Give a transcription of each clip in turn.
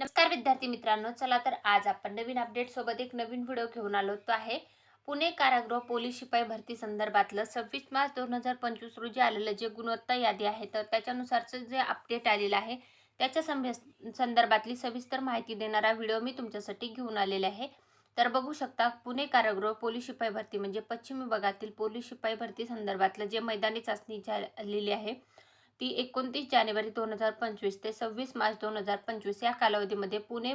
नमस्कार विद्यार्थी मित्रांनो चला तर आज आपण नवीन अपडेट सोबत एक नवीन व्हिडिओ घेऊन आलो तो आहे पुणे कारागृह पोलीस शिपाई भरती संदर्भातलं सव्वीस मार्च दोन हजार पंचवीस रोजी आलेलं जे गुणवत्ता यादी आहे तर त्याच्यानुसारचं जे अपडेट आलेलं आहे त्याच्या संभे संदर्भातली सविस्तर माहिती देणारा व्हिडिओ मी तुमच्यासाठी घेऊन आलेले आहे. तर बघू शकता पुणे कारागृह पोलीस शिपाई भरती म्हणजे पश्चिम विभागातील पोलीस शिपाई भरती संदर्भातलं जे मैदानी चाचणी झालेली आहे ती एकोणतीस जानेवारी दोन हजार पंचवीस ते सव्वीस मार्च दोन हजार पंचवीस या कालावधीमध्ये पुणे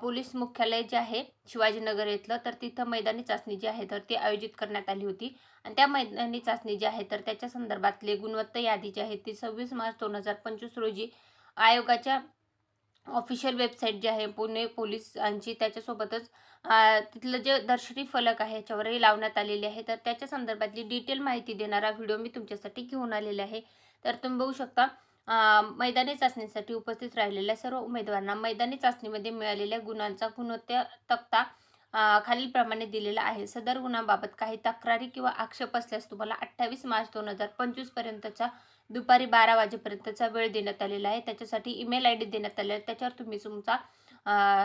पोलीस मुख्यालय जे आहे शिवाजीनगर येथलं तर तिथं मैदानी चाचणी जी आहे तर ती आयोजित करण्यात आली होती. आणि त्या मैदानी चाचणी जी आहे तर त्याच्या संदर्भातली गुणवत्ता यादी जी आहे ती सव्वीस मार्च दोन हजार पंचवीस रोजी आयोगाच्या ऑफिशियल वेबसाईट जी आहे पुणे पोलिसांची त्याच्यासोबतच तिथलं जे दर्शनी फलक आहे याच्यावरही लावण्यात आलेले आहे. तर त्याच्या संदर्भातली डिटेल माहिती देणारा व्हिडिओ मी तुमच्यासाठी घेऊन आलेला आहे. तर तुम्ही बघू शकता मैदानी चाचणीसाठी उपस्थित राहिलेल्या सर्व उमेदवारांना मैदानी चाचणीमध्ये मिळालेल्या गुणांचा गुणवत्ता तक्ता खालीलप्रमाणे दिलेला आहे. सदर गुणाबाबत काही तक्रारी किंवा आक्षेप असल्यास तुम्हाला अठ्ठावीस मार्च दोन हजार पंचवीसपर्यंतचा दुपारी बारा वाजेपर्यंतचा वेळ देण्यात आलेला आहे. त्याच्यासाठी ईमेल आय डी देण्यात आलेला आहे. त्याच्यावर तुम्ही तुमचा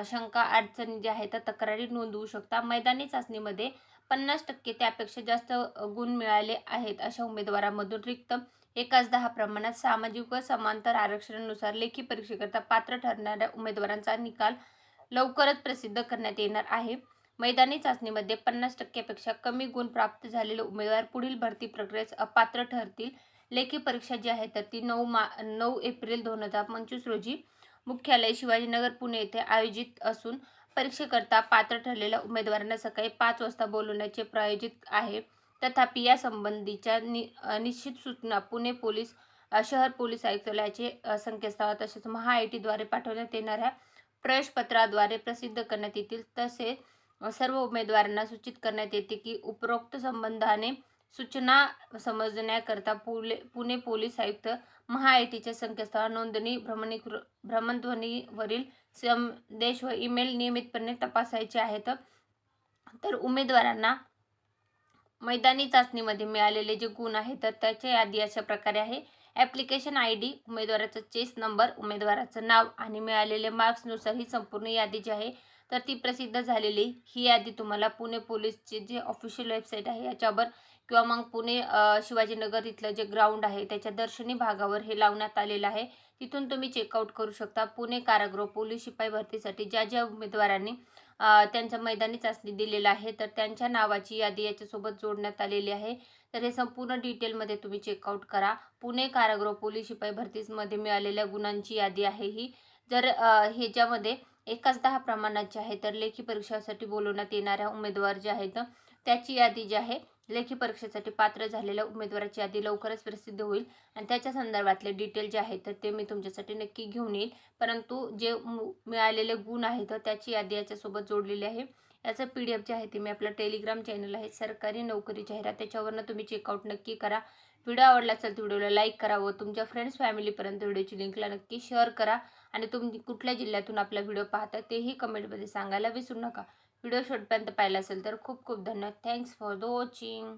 शंका अडचणी ज्या आहेत त्या तक्रारी नोंदवू शकता. मैदानी चाचणीमध्ये पन्नास टक्के त्यापेक्षा जास्त गुण मिळाले आहेत अशा उमेदवारांमधून रिक्त एकाच दहा प्रमाणात सामाजिक व समांतर आरक्षणानुसार लेखी परीक्षेकरता पात्र ठरणाऱ्या उमेदवारांचा निकाल लवकरच प्रसिद्ध करण्यात येणार आहे. मैदानी चाचणीमध्ये पन्नास टक्क्यापेक्षा कमी गुण प्राप्त झालेले उमेदवार पुढील भरती प्रक्रियेस अपात्र ठरतील. लेखी परीक्षा जी आहे तर ती नऊ मा नऊ एप्रिल दोन हजार पंचवीस रोजी मुख्यालय शिवाजीनगर पुणे येथे आयोजित असून परीक्षेकरता पात्र ठरलेल्या उमेदवारांना सकाळी पाच वाजता बोलवण्याचे प्रायोजित आहे. तथापि या संबंधीच्या नि निश्चित सूचना पुणे पोलीस शहर पोलीस आयुक्तालयाचे संकेतस्थळ तसेच महा आय टीद्वारे पाठवण्यात येणाऱ्या प्रवेशपत्राद्वारे प्रसिद्ध करण्यात येतील. तसेच सर्व उमेदवारांना सूचित करण्यात येते की उपरोक्त संबंधाने सूचना समजण्याकरता पुले पुणे पोलीस आयुक्त महा आय टीच्या संकेतस्थळावर नोंदणी भ्रमणी भ्रमणध्वनीवरील संदेश व ईमेल नियमितपणे तपासायचे आहेत. तर उमेदवारांना मैदानी चाचणीमध्ये मिळालेले जे गुण आहेत तर त्याची यादी अशा प्रकारे आहे. ॲप्लिकेशन आय डी उमेदवाराचा चेस नंबर उमेदवाराचं नाव आणि मिळालेले मार्क्सनुसार ही संपूर्ण यादी जी आहे तर ती प्रसिद्ध झालेली ही यादी तुम्हाला पुणे पोलीसचे जे ऑफिशियल वेबसाईट आहे याच्यावर किंवा मग पुणे शिवाजीनगर इथलं जे ग्राउंड आहे त्याच्या दर्शनी भागावर हे लावण्यात आलेलं आहे. तिथून तुम्ही चेकआउट करू शकता. पुणे कारागृह पोलीस शिपाई भरतीसाठी ज्या ज्या उमेदवारांनी अ, त्यांचं मैदानी चाचणी दिलेलं आहे तर त्यांच्या नावाची यादी याच्यासोबत जोडण्यात आलेली आहे. तर हे संपूर्ण डिटेलमध्ये तुम्ही चेकआउट करा. पुणे कारागृह पोलीस शिपाई भरतीमध्ये मिळालेल्या गुणांची यादी आहे ही. जर ह्याच्यामध्ये एकाच दहा प्रमाणाची आहे तर लेखी परीक्षासाठी बोलवण्यात येणाऱ्या उमेदवार जे आहेत त्याची यादी जी आहे लेखी परीक्षेसाठी पात्र झालेल्या उमेदवाराची यादी लवकरच प्रसिद्ध होईल आणि त्याच्या संदर्भातले डिटेल जे आहेत तर ते मी तुमच्यासाठी नक्की घेऊन येईल परंतु जे मु- मिळालेले गुण आहेत त्याची यादी याच्यासोबत जोडलेली आहे. याचं पी डी एफ जे आहे ते मी आपलं टेलिग्राम चॅनल आहे सरकारी नोकरी जाहिरात त्याच्यावरनं तुम्ही चेकआउट नक्की करा. व्हिडिओ आवडला असेल तर व्हिडिओला लाईक करा व तुमच्या फ्रेंड्स फॅमिलीपर्यंत व्हिडिओची लिंकला नक्की शेअर करा. आणि तुम्ही कुठल्या जिल्ह्यातून आपला व्हिडिओ पाहता तेही कमेंटमध्ये सांगायला विसरू नका. व्हिडिओ शेवटपर्यंत पाहिला असेल तर खूप खूप धन्यवाद. Thanks for the watching